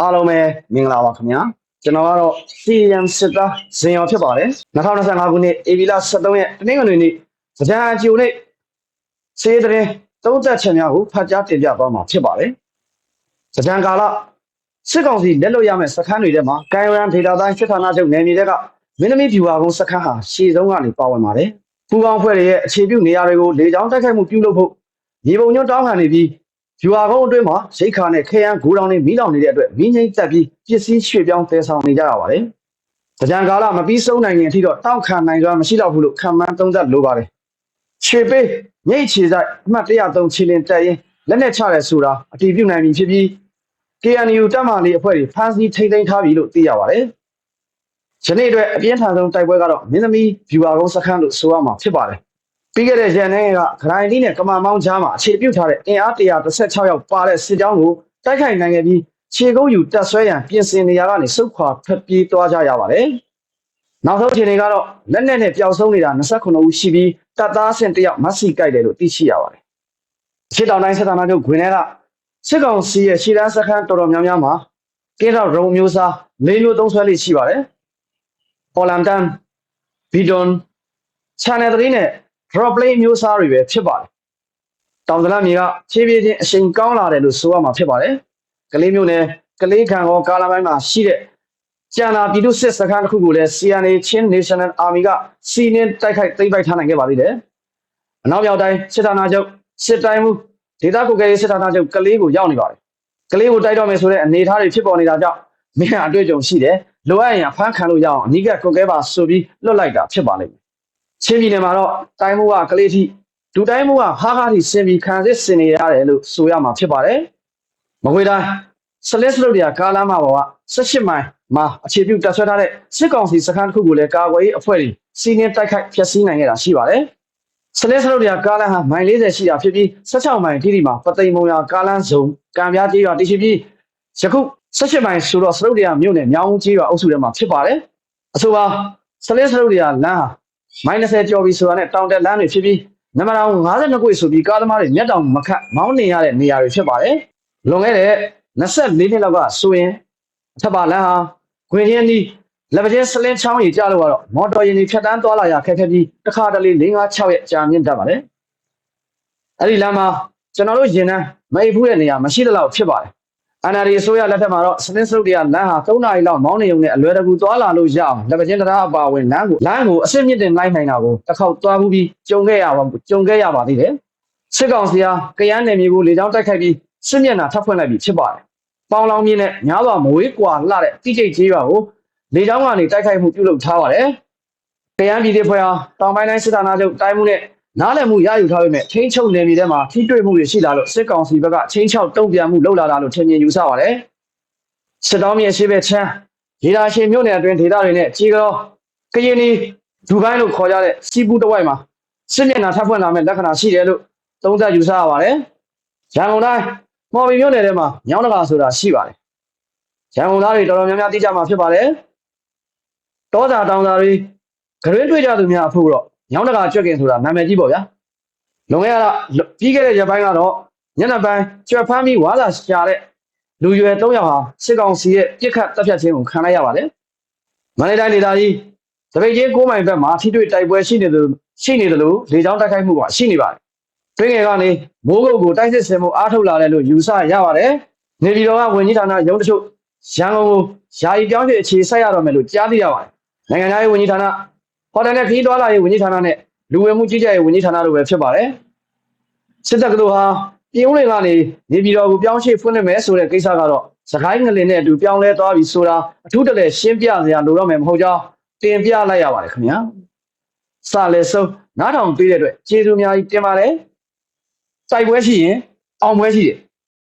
အားလုံးပဲမင်္ဂလာပါခင်ဗျာကျွန်တော်ကတော့ CM စစ်သားဇင်ရောဖြစ်ပါတယ်2025ခုနှစ်ဧပြီလ23ရက်တနင်္ဂနွေနေ့ကြံအကျိုနေ့စေးတဲ့သုံးသက်ချက်များကိုဖတ်ကြားတင်ပြသွားမှာဖြစ်ပါတယ်ကြံကာလစစ်ကောင်စီလက်လွတ်ရမယ့်စခန်းတွေထဲမှာကံရန်ဒေတာတိုင်းစစ်ဌာနချုပ်နယ်မြေတွေကမင်းသမီးဖြူဟာကုန်းစခန်းဟာရှေ့ဆုံးကနေပါဝင်ပါတယ်ပူပေါင်းဖွဲ့တွေရဲ့အခြေပြုနေရာတွေကိုလေကြောင်းတိုက်ခိုက်မှုပြုလုပ်ဖို့မြေပုံညွန့်တောင်းခံနေပြီး ယူဟာကုန်းအတွင်းမှာရိတ်ခါနဲ့ခဲယမ်းဂိုးတောင်တွေမိလောင်နေတဲ့အတွက်မင်းငိမ့်တက်ပြီးပစ္စည်းရွှေ့ပြောင်းတည်ဆောင်နေကြရပါတယ်။ကြံကာလမပြီးဆုံးနိုင်ရင်အထိတော့တောက်ခံနိုင်စွာမရှိတော့ဘူးလို့ခံမှန်းသုံးသပ်လိုပါတယ်။ရွှေပေးမြိတ်ချေဆိုင်အမှတ်103ချီလင်တက်ရင်လက်နဲ့ချရဲဆိုတာအတည်ပြုနိုင်ပြီဖြစ်ပြီး KNU တပ်မလေးအဖွဲ့တွေဖမ်းဆီးထိန်းသိမ်းထားပြီလို့သိရပါတယ်။ယနေ့အတွက်အပြင်းထန်ဆုံးတိုက်ပွဲကတော့မင်းသမီးဗျူဟာကုန်းစခန်းလို့ဆိုရမှာဖြစ်ပါတယ်။ ပြီးခဲ့တဲ့ရန်နိုင်ငံကဂရိုင်လီနဲ့ကမာမောင်းကြားမှာအခြေပြုထားတဲ့အင်အား116ယောက်ပါတဲ့စစ်ကြောင်းကိုတိုက်ခိုက်နိုင်ခဲ့ပြီးခြေကုပ်ယူတက်ဆွဲရန်ပြင်ဆင်နေရကနေစုခွာဖက်ပြေးသွားကြရပါတယ်။နောက်ဆုံးအခြေအနေကတော့လက်နက်နဲ့ပျောက်ဆုံးနေတာ29ဦးရှိပြီးတပ်သားဆင့်တယောက်မတ်စီကြိုက်တယ်လို့သိရှိရပါတယ်။ရှစ်တောင်တိုင်းစစ်ဌာနချုပ်ဂွင်ထဲကစစ်ကောင်စီရဲ့ရှီတန်းစခန်းတော်တော်များများမှာကင်းတော့ရုံမျိုးစား၄မျိုးသုံးဆွဲလေးရှိပါတယ်။ပေါ်လန်တန်ဘီဒွန် channel 3နဲ့ drop play မျိုးစားတွေပဲဖြစ်ပါတယ်။တောင်သလမြေကဖြည်းဖြည်းချင်းအချိန်ကောင်းလာတယ်လို့ဆိုရမှာဖြစ်ပါတယ်။ကလေးမျိုးနဲ့ကလေးခံရောကာလာပိုင်းမှာရှိတဲ့ကျန်လာပြည်သူစစ်စခန်းတစ်ခုကိုလည်း CNA Chin National Army ကစီးနင်းတိုက်ခိုက်သိမ်းပိုက်ထားနိုင်ခဲ့ပါသေးတယ်။အနောက်မြောက်တိုင်းစစ်ဌာနချုပ်စစ်တိုင်းမှုဒေသကုကရေးစစ်ဌာနချုပ်ကလေးကိုရောက်နေပါတယ်။ကလေးကိုတိုက်တော့မယ်ဆိုတဲ့အနေအထားတွေဖြစ်ပေါ်နေတာကြောင့်မင်းအတွေ့အကြုံရှိတယ်။လိုအပ်ရင်အဖမ်းခံလို့ရအောင်အနိကကုကဲပါဆိုပြီးလွတ်လိုက်တာဖြစ်ပါလိမ့်မယ်။ ချင်းပြည်နယ်မှာတော့တိုင်းမှုကကလေးထိဒူတိုင်းမှုကဟားဟားထိဆင်ပြီးခံစစ်ဆင်နေရတယ်လို့ဆိုရမှာဖြစ်ပါတယ်။မကွေတိုင်းဆလစ်စလုတ်တရားကားလမ်းမပေါ်က18မိုင်မှာအခြေပြုတပ်ဆွဲထားတဲ့စစ်ကောင်စီစခန်းတစ်ခုကိုလည်းကာကွယ်ရေးအဖွဲ့တွေစီးနင်းတိုက်ခိုက်ဖျက်ဆီးနိုင်ခဲ့တာရှိပါတယ်။ဆလစ်စလုတ်တရားကားလမ်းဟာမိုင်40ရှိတာဖြစ်ပြီး16မိုင်တိတိမှာပသိမ်မုံရွာကားလမ်းစုံကံပြားကြီးရွာတည်ရှိပြီးယခု18မိုင်ဆိုတော့စလုတ်တရားမြို့နယ်မြောင်းကြီးရွာအုပ်စုထဲမှာဖြစ်ပါတယ်။အဆိုပါဆလစ်စလုတ်တရားလမ်းဟာ မိုင်း20ကျော်ပြီဆိုတာနဲ့တောင်တက်လမ်းတွေဖြစ်ပြီးနံပါတ်အောင်52ခွေဆိုပြီးကားသမားတွေမျက်တောင်မခတ်မောင်းနေရတဲ့နေရာတွေဖြစ်ပါတယ်။လွန်ခဲ့တဲ့24နှစ်လောက်ကဆိုရင်အထက်ပါလမ်းဟာဂွင်ချင်းဒီလက်ပကျင်းစလင်းချောင်းကြီးကြလို့ကတော့မော်တော်ယာဉ်တွေဖြတ်တန်းသွားလာရခက်ခဲပြီးတစ်ခါတလေ4 5 6ရက်ကြာမြင့်တတ်ပါတယ်။အဲ့ဒီလမ်းမှာကျွန်တော်တို့ရင်နှန်းမအိပ်ဖူးတဲ့နေရာမရှိတဲ့လောက်ဖြစ်ပါတယ်။ NRD အစိုးရလက်ထက်မှာတော့စနစ်စရုပ်တွေကလမ်းဟာ3နာရီလောက်မောင်းနေုံနဲ့အလွယ်တကူသွားလာလို့ရအောင်လက်ပကျင်းတရားအပါအဝင်လမ်းကိုလမ်းကိုအစစ်မြစ်တင်လိုက်နိုင်တာကိုတစ်ခေါက်သွားမှုပြီးကြုံခဲ့ရပါကြုံခဲ့ရပါသေးတယ်စစ်ကောင်စီဟာကရန်နယ်မြေကိုလေကြောင်းတိုက်ခိုက်ပြီးစစ်မျက်နှာထပ်ဖွင့်လိုက်ပြီးဖြစ်ပါတယ်ပေါင်လောင်မြင့်နဲ့ညားစွာမဝေးကွာလှတဲ့တိကျိတ်ကြီးရွာကိုလေကြောင်းကနေတိုက်ခိုက်မှုပြုလုပ်ထားပါတယ်ကရန်ပြည်သူဖွဲ့ဟာတောင်ပိုင်းတိုင်းစစ်ဌာနချုပ်တိုင်းမှုနဲ့ နားလည်မှုရယူထားပေမဲ့ချင်းချုပ်နယ်မြေထဲမှာထိတွေ့မှုတွေရှိလာလို့စစ်ကောင်စီဘက်ကချင်းချောက်တုံ့ပြန်မှုလုပ်လာတာလို့ထင်မြင်ယူဆပါတယ်စစ်တောင်းမြေရှိဘက်ချမ်းရေဒါရှင်မြို့နယ်အတွင်းဒေသတွေနဲ့ကြီးကောကရင်နီဒူဘိုင်းလို့ခေါ်ကြတဲ့စီပူတဝိုက်မှာစစ်မျက်နှာထပ်ဖွင့်လာမဲ့လက္ခဏာရှိတယ်လို့သုံးသပ်ယူဆရပါတယ်ရန်ကုန်တိုင်းမော်ဘီမြို့နယ်ထဲမှာညောင်းတကာဆိုတာရှိပါတယ်ရန်ကုန်သားတွေတော်တော်များများသိကြမှာဖြစ်ပါတယ်တောသာတောင်သာတွေဂရင်းတွေ့ကြသူများအဖို့တော့ ညောင်းတကာကြွက်ကင်ဆိုတာနာမည်ကြီးပေါ့ဗျာလွန်ခဲ့ရတာပြီးခဲ့တဲ့ရက်ပိုင်းကတော့ညနေပိုင်းကျွတ်ဖမ်းပြီးဝါလာရှာတဲ့လူရွယ်၃ယောက်ဟာစစ်ကောင်စီရဲ့ပြစ်ခတ်တပ်ဖြတ်ခြင်းကိုခံလိုက်ရပါတယ်မန္တလေးတိုင်းဒေသကြီးတပိတ်ချင်းကိုးမိုင်ဘက်မှာထိတွေ့တိုက်ပွဲရှိနေတယ်ရှိနေတယ်လို့လေကြောင်းတိုက်ခိုက်မှုကရှိနေပါတယ်တွင်းငယ်ကနေမိုးကုတ်ကိုတိုက်စစ်ဆင်မှုအားထုတ်လာတယ်လို့ယူဆရပါတယ်နေပြည်တော်ကဝန်ကြီးဌာနရုံးတချို့ရန်ကုန်ကိုယာယီပြောင်းရွှေ့အခြေစိုက်ရတော့မယ်လို့ကြားသိရပါတယ်နိုင်ငံသားရေးဝန်ကြီးဌာန ဟိုတယ်နဲ့ခီးတွာလာရေးဝန်ကြီးဌာနနဲ့လူဝင်မှုကြီးကြပ်ရေးဝန်ကြီးဌာနတို့ပဲဖြစ်ပါတယ်စစ်တပ်ကတို့ဟာပြည်ဦးလင်ကနေနေပြည်တော်ကိုပြောင်းရွှေ့ဖွင့်လှစ်မယ်ဆိုတဲ့ကိစ္စကတော့စကိုင်းငလင်နဲ့အတူပြောင်းလဲသွားပြီဆိုတာအထူးတလဲရှင်းပြစရာလိုတော့မယ်မဟုတ်ကြောင်းတင်ပြလိုက်ရပါတယ်ခင်ဗျာစလဲဆုံးနားထောင်ပေးတဲ့အတွက်ကျေးဇူးအများကြီးတင်ပါတယ်စိုက်ပွဲရှိရင်အောင်ပွဲရှိတယ်